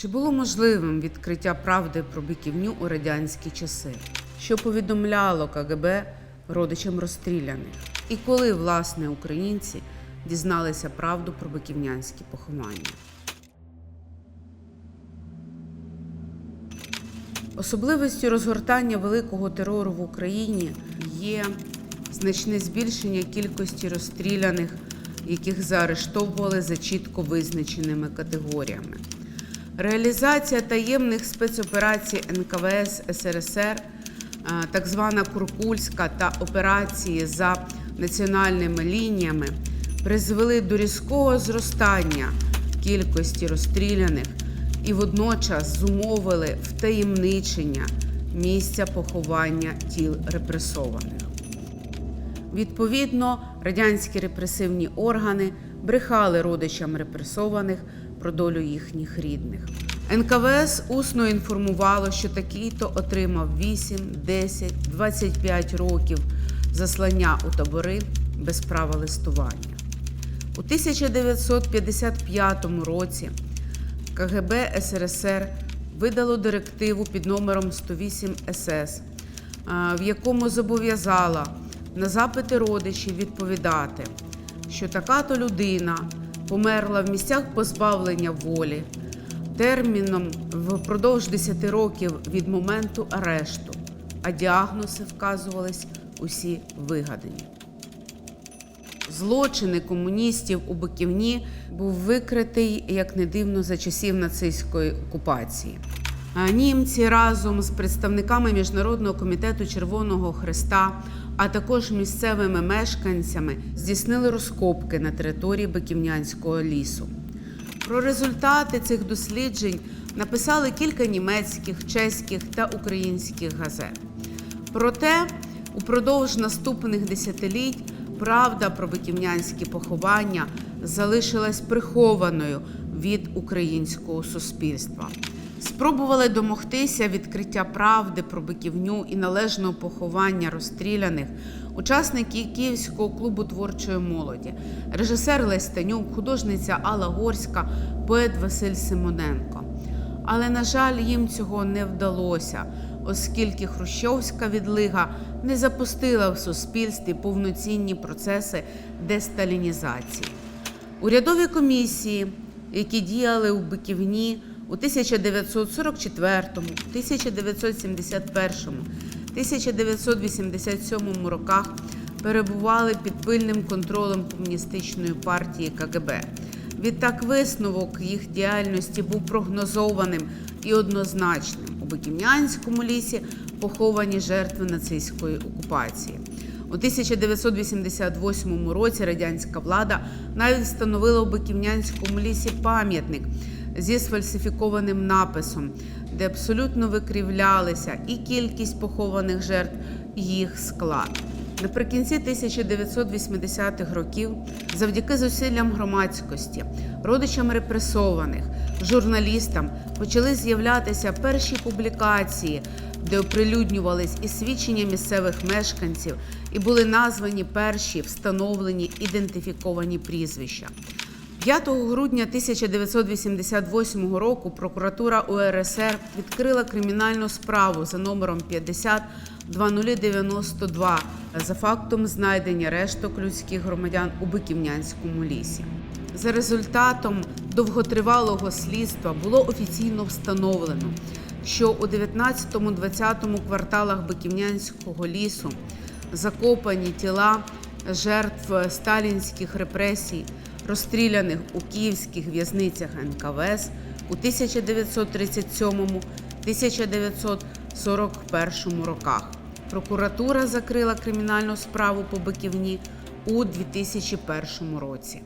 Чи було можливим відкриття правди про биківню у радянські часи? Що повідомляло КГБ родичам розстріляних? І коли, власне, українці дізналися правду про биківнянські поховання? Особливістю розгортання великого терору в Україні є значне збільшення кількості розстріляних, яких заарештовували за чітко визначеними категоріями. Реалізація таємних спецоперацій НКВС СРСР, так звана Куркульська та операції за національними лініями призвели до різкого зростання кількості розстріляних і водночас зумовили втаємничення місця поховання тіл репресованих. Відповідно, радянські репресивні органи брехали родичам репресованих про долю їхніх рідних. НКВС усно інформувало, що такий-то отримав 8, 10, 25 років заслання у табори без права листування. У 1955 році КГБ СРСР видало директиву під номером 108 СС, в якому зобов'язала на запити родичів відповідати, що така-то людина померла в місцях позбавлення волі терміном впродовж 10 років від моменту арешту, а діагнози вказувались усі вигадані. Злочини комуністів у Биківні був викритий, як не дивно, за часів нацистської окупації. А Німці разом з представниками Міжнародного комітету Червоного Хреста, а також місцевими мешканцями здійснили розкопки на території Биківнянського лісу. Про результати цих досліджень написали кілька німецьких, чеських та українських газет. Проте упродовж наступних десятиліть правда про биківнянські поховання залишилась прихованою від українського суспільства. Спробували домогтися відкриття правди про биківню і належного поховання розстріляних учасники Київського клубу творчої молоді, режисер Лесь Танюк, художниця Алла Горська, поет Василь Симоненко. Але, на жаль, їм цього не вдалося, оскільки хрущовська відлига не запустила в суспільстві повноцінні процеси десталінізації. Урядові комісії, які діяли у Биківні у 1944, 1971, 1987 роках, перебували під пильним контролем комуністичної партії КГБ. Відтак висновок їх діяльності був прогнозованим і однозначним. У Биківнянському лісі поховані жертви нацистської окупації. У 1988 році радянська влада навіть встановила у Биківнянському лісі пам'ятник зі сфальсифікованим написом, де абсолютно викривлялися і кількість похованих жертв, і їх склад. Наприкінці 1980-х років, завдяки зусиллям громадськості, родичам репресованих, журналістам почали з'являтися перші публікації, де оприлюднювались і свідчення місцевих мешканців, і були названі перші встановлені ідентифіковані прізвища. 5 грудня 1988 року прокуратура УРСР відкрила кримінальну справу за номером 50 2092 за фактом знайдення решток людських громадян у Биківнянському лісі. За результатом довготривалого слідства було офіційно встановлено, що у 19-20 кварталах Биківнянського лісу закопані тіла жертв сталінських репресій, розстріляних у київських в'язницях НКВС у 1937-1941 роках. Прокуратура закрила кримінальну справу по Биківні у 2001 році.